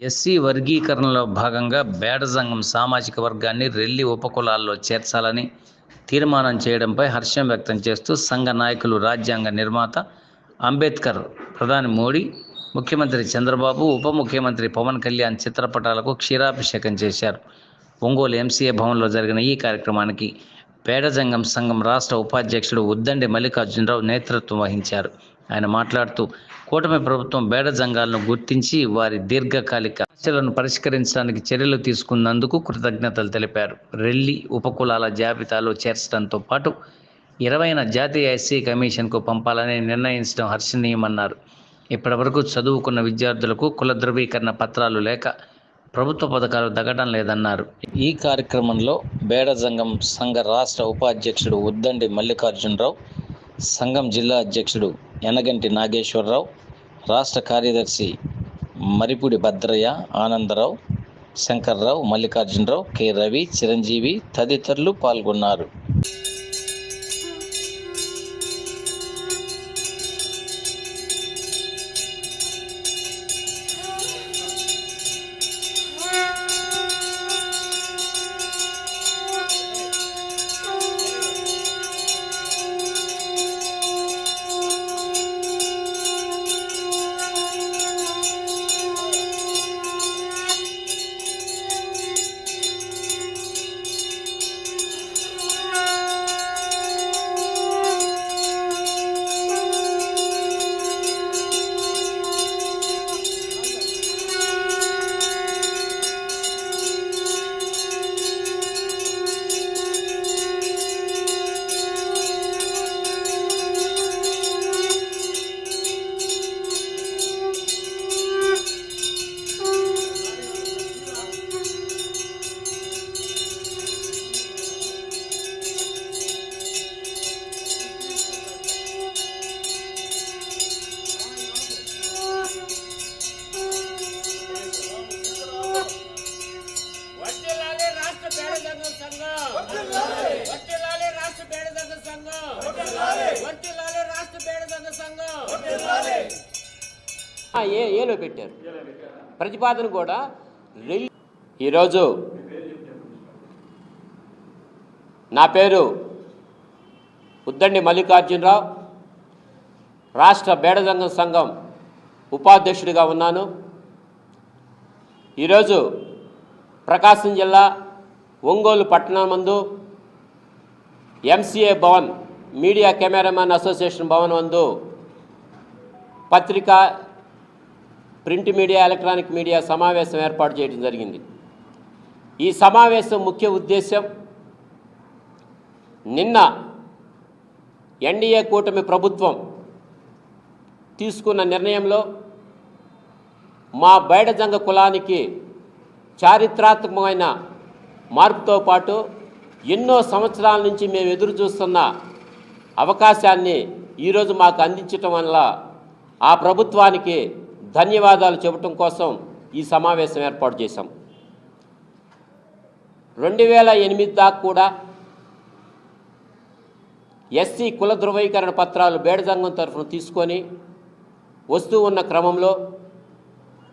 SC వర్గీకరణలో భాగంగా బేడ సంఘం సామాజిక వర్గాన్ని రెల్లి ఉపకులాల్లో చేర్చాలని తీర్మానం చేయడంపై హర్షం వ్యక్తం చేస్తూ సంఘ నాయకులు రాజ్యాంగ నిర్మాత అంబేద్కర్ ప్రధాని మోడీ ముఖ్యమంత్రి చంద్రబాబు ఉప ముఖ్యమంత్రి పవన్ కళ్యాణ్ చిత్రపటాలకు క్షీరాభిషేకం చేశారు. ఒంగోలు ఎంసీఏ భవన్లో జరిగిన ఈ కార్యక్రమానికి పేడజంగం సంఘం రాష్ట్ర ఉపాధ్యక్షుడు ఉద్దండి మల్లికార్జునరావు నేతృత్వం వహించారు. ఆయన మాట్లాడుతూ కూటమి ప్రభుత్వం బేడ సంఘాలను గుర్తించి వారి దీర్ఘకాలిక సమస్యలను పరిష్కరించడానికి చర్యలు తీసుకున్నందుకు కృతజ్ఞతలు తెలిపారు. రెల్లి ఉపకులాల జాబితాలో చేర్చడంతో పాటు ఇరవైన జాతీయ ఎస్సీ కమిషన్కు పంపాలని నిర్ణయించడం హర్షణీయమన్నారు. ఇప్పటివరకు చదువుకున్న విద్యార్థులకు కుల ధృవీకరణ పత్రాలు లేక ప్రభుత్వ పథకాలు దగడం లేదన్నారు. ఈ కార్యక్రమంలో బేడ సంఘం సంఘ రాష్ట్ర ఉపాధ్యక్షుడు ఉద్దండి మల్లికార్జునరావు సంఘం జిల్లా అధ్యక్షుడు యనగంటి నాగేశ్వరరావు రాష్ట్ర కార్యదర్శి మరిపూడి భద్రయ్య ఆనందరావు శంకర్రావు మల్లికార్జునరావు కె రవి చిరంజీవి తదితరులు పాల్గొన్నారు. వర్తిల్లాలి రాష్ట్ర పేడ సంఘం. సంఘం వర్తిల్లాలి రాష్ట్ర పేడ సంఘం. సంఘం ఆ, ఏ ఏలో పెట్టారు? ప్రతిపాదన కూడా ఈరోజు నా పేరు ఉద్దండి మల్లికార్జునరావు. రాష్ట్ర బేడదంగం సంఘం ఉపాధ్యక్షుడిగా ఉన్నాను. ఈరోజు ప్రకాశం జిల్లా ఒంగోలు పట్టణమందు MCA Bhavan media cameraman association Bhavan నందు పత్రిక ప్రింట్ మీడియా ఎలక్ట్రానిక్ మీడియా సమావేశం ఏర్పాటు చేయడం జరిగింది. ఈ సమావేశం ముఖ్య ఉద్దేశం నిన్న ఎన్డీఏ కూటమి ప్రభుత్వం తీసుకున్న నిర్ణయంలో మా బయటజంగ కులానికి చారిత్రాత్మకమైన మార్పుతో పాటు ఎన్నో సంవత్సరాల నుంచి మేము ఎదురు చూస్తున్న అవకాశాన్ని ఈరోజు మాకు అందించటం వల్ల ఆ ప్రభుత్వానికి ధన్యవాదాలు చెప్పటం కోసం ఈ సమావేశం ఏర్పాటు చేశాం. రెండు వేల ఎనిమిది దాకా కూడా ఎస్సీ కుల ధృవీకరణ పత్రాలు బేడజంగం తరఫున తీసుకొని వస్తూ ఉన్న క్రమంలో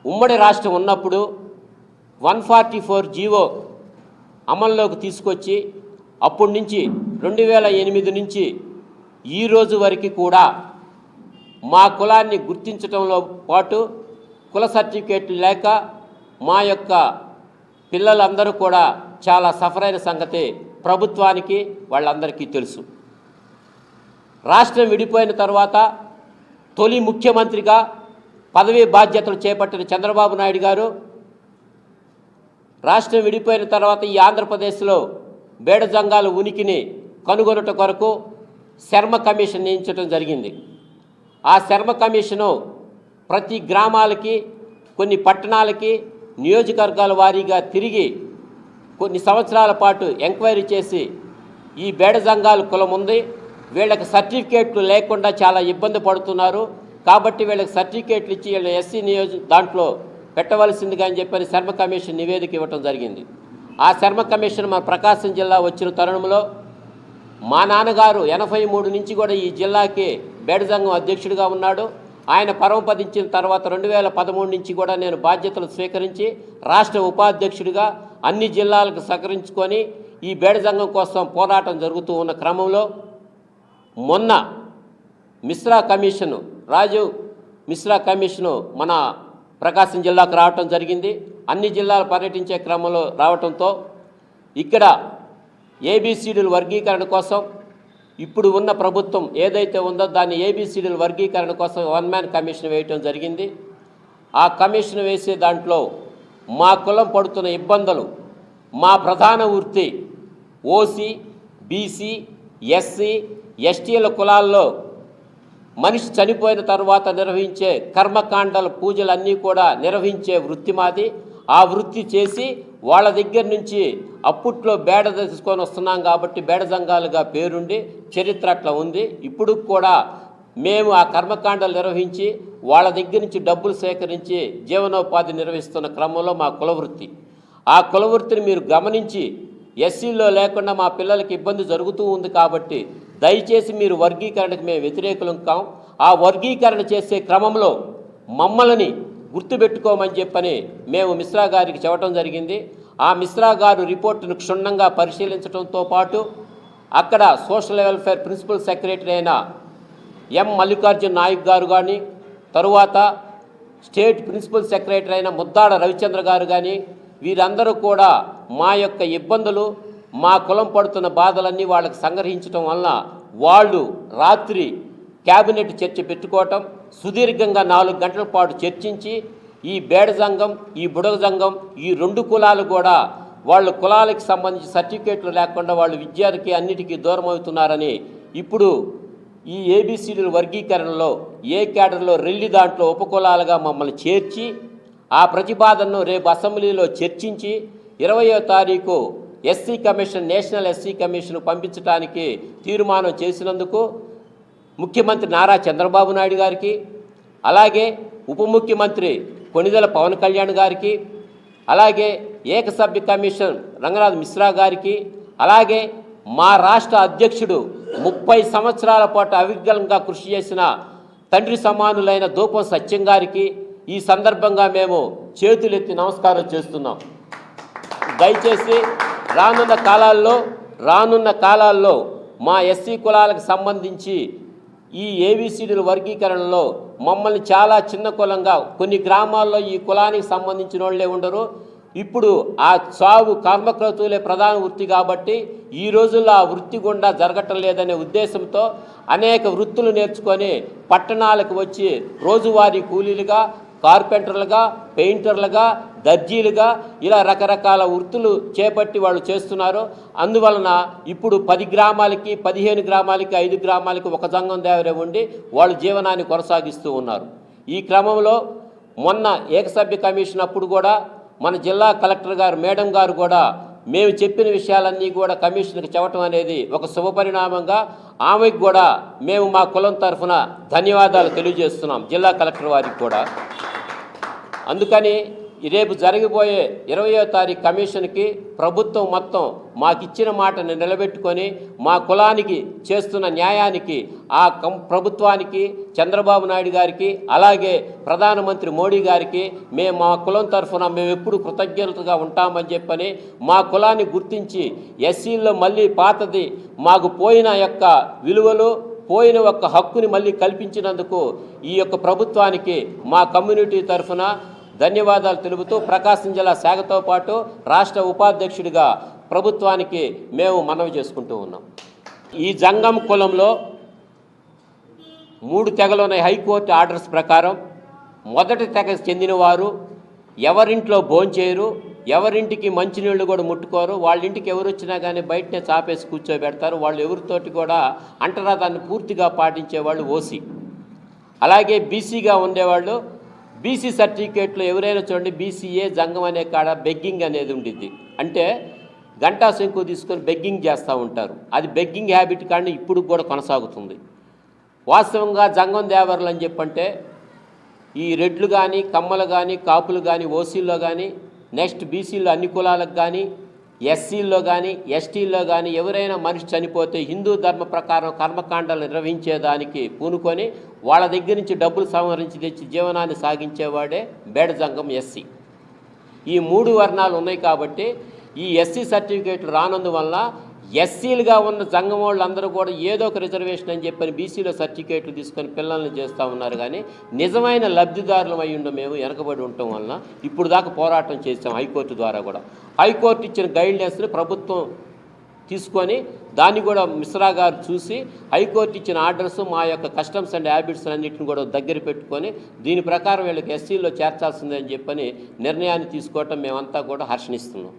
ఉమ్మడి రాష్ట్రం ఉన్నప్పుడు వన్ ఫార్టీ ఫోర్ జీవో అమల్లోకి తీసుకొచ్చి అప్పటి నుంచి రెండు వేల ఎనిమిది నుంచి ఈ రోజు వరకు కూడా మా కులాన్ని గుర్తించడంలో పాటు కుల సర్టిఫికేట్లు లేక మా యొక్క పిల్లలందరూ కూడా చాలా సఫర్ అయిన సంగతి ప్రభుత్వానికి వాళ్ళందరికీ తెలుసు. రాష్ట్రం విడిపోయిన తర్వాత తొలి ముఖ్యమంత్రిగా పదవీ బాధ్యతలు చేపట్టిన చంద్రబాబు నాయుడు గారు రాష్ట్రం విడిపోయిన తర్వాత ఈ ఆంధ్రప్రదేశ్లో బేడజంగాల ఉనికిని కనుగొనుట కొరకు శర్మ కమిషన్ నియించడం జరిగింది. ఆ శర్మ కమిషను ప్రతి గ్రామాలకి కొన్ని పట్టణాలకి నియోజకవర్గాల వారీగా తిరిగి కొన్ని సంవత్సరాల పాటు ఎంక్వైరీ చేసి ఈ బేడ జంగాల కులం ఉంది వీళ్ళకి సర్టిఫికేట్లు లేకుండా చాలా ఇబ్బంది పడుతున్నారు. కాబట్టి వీళ్ళకి సర్టిఫికేట్లు ఇచ్చి వీళ్ళ ఎస్సీ నియోజ దాంట్లో పెట్టవలసిందిగా అని చెప్పని శర్మ కమిషన్ నివేదిక ఇవ్వటం జరిగింది. ఆ శర్మ కమిషన్ మన ప్రకాశం జిల్లా వచ్చిన తరుణంలో మా నాన్నగారు ఎనభై మూడు నుంచి కూడా ఈ జిల్లాకి బేడజంగం అధ్యక్షుడిగా ఉన్నాడు. ఆయన పరమపదించిన తర్వాత రెండు వేల పదమూడు నుంచి కూడా నేను బాధ్యతలు స్వీకరించి రాష్ట్ర ఉపాధ్యక్షుడిగా అన్ని జిల్లాలకు సహకరించుకొని ఈ బేడజంగం కోసం పోరాటం జరుగుతూ ఉన్న క్రమంలో మొన్న మిశ్రా కమిషను రాజు మిశ్రా కమిషను మన ప్రకాశం జిల్లాకు రావటం జరిగింది. అన్ని జిల్లాలు పర్యటించే క్రమంలో రావటంతో ఇక్కడ ఏబిసిడీల వర్గీకరణ కోసం ఇప్పుడు ఉన్న ప్రభుత్వం ఏదైతే ఉందో దాన్ని ఏబిసిడీల వర్గీకరణ కోసం వన్ మ్యాన్ కమిషన్ వేయటం జరిగింది. ఆ కమిషన్ వేసే దాంట్లో మా కులం పడుతున్న ఇబ్బందులు మా ప్రధాన వృత్తి ఓసీ బీసీ ఎస్సీ ఎస్టీల కులాల్లో మనిషి చనిపోయిన తర్వాత నిర్వహించే కర్మకాండల పూజలన్నీ కూడా నిర్వహించే వృత్తి మాది. ఆ వృత్తి చేసి వాళ్ళ దగ్గర నుంచి అప్పట్లో బేడ తీసుకొని వస్తున్నాం కాబట్టి బేడ సంఘాలుగా పేరుండి చరిత్ర అట్లా ఉంది. ఇప్పుడు కూడా మేము ఆ కర్మకాండలు నిర్వహించి వాళ్ళ దగ్గర నుంచి డబ్బులు సేకరించి జీవనోపాధి నిర్వహిస్తున్న క్రమంలో మా కులవృత్తి. ఆ కులవృత్తిని మీరు గమనించి ఎస్సీలో లేకుండా మా పిల్లలకి ఇబ్బంది జరుగుతూ ఉంది కాబట్టి దయచేసి మీరు వర్గీకరణకు మేము వ్యతిరేకులం కాం. ఆ వర్గీకరణ చేసే క్రమంలో మమ్మల్ని గుర్తుపెట్టుకోమని చెప్పని మేము మిశ్రా గారికి చెప్పడం జరిగింది. ఆ మిశ్రా గారు రిపోర్టును క్షుణ్ణంగా పరిశీలించడంతో పాటు అక్కడ సోషల్ వెల్ఫేర్ ప్రిన్సిపల్ సెక్రటరీ అయిన ఎం మల్లికార్జున్ నాయక్ గారు కానీ తరువాత స్టేట్ ప్రిన్సిపల్ సెక్రటరీ అయిన ముద్దాడ రవిచంద్ర గారు కానీ వీరందరూ కూడా మా యొక్క ఇబ్బందులు మా కులం పడుతున్న బాధలన్నీ వాళ్ళకి సంగ్రహించడం వలన వాళ్ళు రాత్రి క్యాబినెట్ చర్చ పెట్టుకోవటం సుదీర్ఘంగా నాలుగు గంటల పాటు చర్చించి ఈ బేడ సంఘం ఈ బుడగ సంఘం ఈ రెండు కులాలు కూడా వాళ్ళ కులాలకు సంబంధించి సర్టిఫికేట్లు లేకుండా వాళ్ళు విద్యానికి అన్నిటికీ దూరం అవుతున్నారని ఇప్పుడు ఈ ఏబిసిడీల వర్గీకరణలో ఏ క్యాడర్లో రెల్లి దాంట్లో ఉపకులాలుగా మమ్మల్ని చేర్చి ఆ ప్రతిపాదనను రేపు అసెంబ్లీలో చర్చించి ఇరవయో తారీఖు SC commission national SC commission పంపించడానికి తీర్మానం చేసినందుకు ముఖ్యమంత్రి నారా చంద్రబాబు నాయుడు గారికి అలాగే ఉప ముఖ్యమంత్రి కొణిదెల పవన్ కళ్యాణ్ గారికి అలాగే ఏకసభ్య కమిషన్ రంగనాథ్ మిశ్రా గారికి అలాగే మా రాష్ట్ర అధ్యక్షుడు ముప్పై సంవత్సరాల పాటు అవికలంగా కృషి చేసిన తండ్రి సమానులైన దూపం సత్యం గారికి ఈ సందర్భంగా మేము చేతులెత్తి నమస్కారం చేస్తున్నాం. దయచేసి రానున్న కాలాల్లో రానున్న కాలాల్లో మా ఎస్సీ కులాలకు సంబంధించి ఈ ఏబిసిడీల వర్గీకరణలో మమ్మల్ని చాలా చిన్న కులంగా కొన్ని గ్రామాల్లో ఈ కులానికి సంబంధించిన వాళ్ళే ఉండరు. ఇప్పుడు ఆ సాగు కర్మక్రతువులే ప్రధాన వృత్తి కాబట్టి ఈ రోజుల్లో ఆ వృత్తి గుండా జరగటం లేదనే ఉద్దేశంతో అనేక వృత్తులు నేర్చుకొని పట్టణాలకు వచ్చి రోజువారీ కూలీలుగా కార్పెంటర్లుగా పెయింటర్లుగా దర్జీలుగా ఇలా రకరకాల వృత్తులు చేపట్టి వాళ్ళు చేస్తున్నారు. అందువలన ఇప్పుడు పది గ్రామాలకి పదిహేను గ్రామాలకి ఐదు గ్రామాలకి ఒక సంఘం దేవరే ఉండి వాళ్ళు జీవనాన్ని కొనసాగిస్తూ ఉన్నారు. ఈ క్రమంలో మొన్న ఏకసభ్య కమిషన్ అప్పుడు కూడా మన జిల్లా కలెక్టర్ గారు మేడం గారు కూడా మేము చెప్పిన విషయాలన్నీ కూడా కమిషన్కి చెప్పటం అనేది ఒక శుభపరిణామంగా ఆమెకు కూడా మేము మా కులం తరఫున ధన్యవాదాలు తెలియజేస్తున్నాం. జిల్లా కలెక్టర్ వారికి కూడా. అందుకని రేపు జరగబోయే ఇరవయో తారీఖు కమిషన్కి ప్రభుత్వం మొత్తం మాకిచ్చిన మాటను నిలబెట్టుకొని మా కులానికి చేస్తున్న న్యాయానికి ఆ కం ప్రభుత్వానికి చంద్రబాబు నాయుడు గారికి అలాగే ప్రధానమంత్రి మోడీ గారికి మేము మా కులం తరఫున మేము ఎప్పుడు కృతజ్ఞతగా ఉంటామని చెప్పని మా కులాన్ని గుర్తించి ఎస్సీల్లో మళ్ళీ పాతది మాకు పోయిన యొక్క విలువలు పోయిన ఒక్క హక్కుని మళ్ళీ కల్పించినందుకు ఈ యొక్క ప్రభుత్వానికి మా కమ్యూనిటీ తరఫున ధన్యవాదాలు తెలుపుతూ ప్రకాశం జిల్లా శాఖతో పాటు రాష్ట్ర ఉపాధ్యక్షుడిగా ప్రభుత్వానికి మేము మనవి చేసుకుంటూ ఉన్నాం. ఈ జంగం కులంలో మూడు తెగలున్న హైకోర్టు ఆర్డర్స్ ప్రకారం. మొదటి తెగ చెందినవారు ఎవరింట్లో భోంచేయరు ఎవరింటికి మంచినీళ్ళు కూడా ముట్టుకోరు వాళ్ళ ఇంటికి ఎవరు వచ్చినా కానీ బయటనే చాపేసి కూర్చోబెడతారు వాళ్ళు ఎవరితోటి కూడా అంటరాదాన్ని పూర్తిగా పాటించే వాళ్ళు ఓసీ. అలాగే బీసీగా ఉండేవాళ్ళు బీసీ సర్టిఫికేట్లో ఎవరైనా చూడండి బీసీఏ జంగం అనే కాడ బెగ్గింగ్ అనేది ఉండిద్ది. అంటే గంటా శంకు తీసుకొని బెగ్గింగ్ చేస్తూ ఉంటారు. అది బెగ్గింగ్ హ్యాబిట్ కానీ ఇప్పుడు కూడా కొనసాగుతుంది. వాస్తవంగా జంగం దేవర్లు అని చెప్పంటే ఈ రెడ్లు కానీ కమ్మలు కానీ కాపులు కానీ ఓసీల్లో కానీ నెక్స్ట్ బీసీలో అన్ని కులాలకు కానీ ఎస్సీల్లో కానీ ఎస్టీల్లో కానీ ఎవరైనా మనిషి చనిపోతే హిందూ ధర్మ ప్రకారం కర్మకాండాలు నిర్వహించేదానికి పూనుకొని వాళ్ళ దగ్గర నుంచి డబ్బులు సంహరించి తెచ్చి జీవనాన్ని సాగించేవాడే బేడజంగం ఎస్సీ. ఈ మూడు వర్ణాలు ఉన్నాయి కాబట్టి ఈ ఎస్సీ సర్టిఫికేట్లు రానందువల్ల ఎస్సీలుగా ఉన్న సంఘం వాళ్ళందరూ కూడా ఏదో ఒక రిజర్వేషన్ అని చెప్పని బీసీలో సర్టిఫికేట్లు తీసుకొని పిల్లల్ని చేస్తూ ఉన్నారు కానీ నిజమైన లబ్ధిదారులం అయి ఉండం మేము వెనకబడి ఉండటం వలన ఇప్పుడు దాకా పోరాటం చేసాం హైకోర్టు ద్వారా కూడా. హైకోర్టు ఇచ్చిన గైడ్లైన్స్ని ప్రభుత్వం తీసుకొని దాన్ని కూడా మిశ్రా గారు చూసి హైకోర్టు ఇచ్చిన ఆర్డర్స్ మా యొక్క కస్టమ్స్ అండ్ హ్యాబిట్స్ అన్నింటిని కూడా దగ్గర పెట్టుకొని దీని ప్రకారం వీళ్ళకి ఎస్సీలో చేర్చాల్సిందని చెప్పని నిర్ణయాన్ని తీసుకోవటం మేమంతా కూడా హర్షణిస్తున్నాం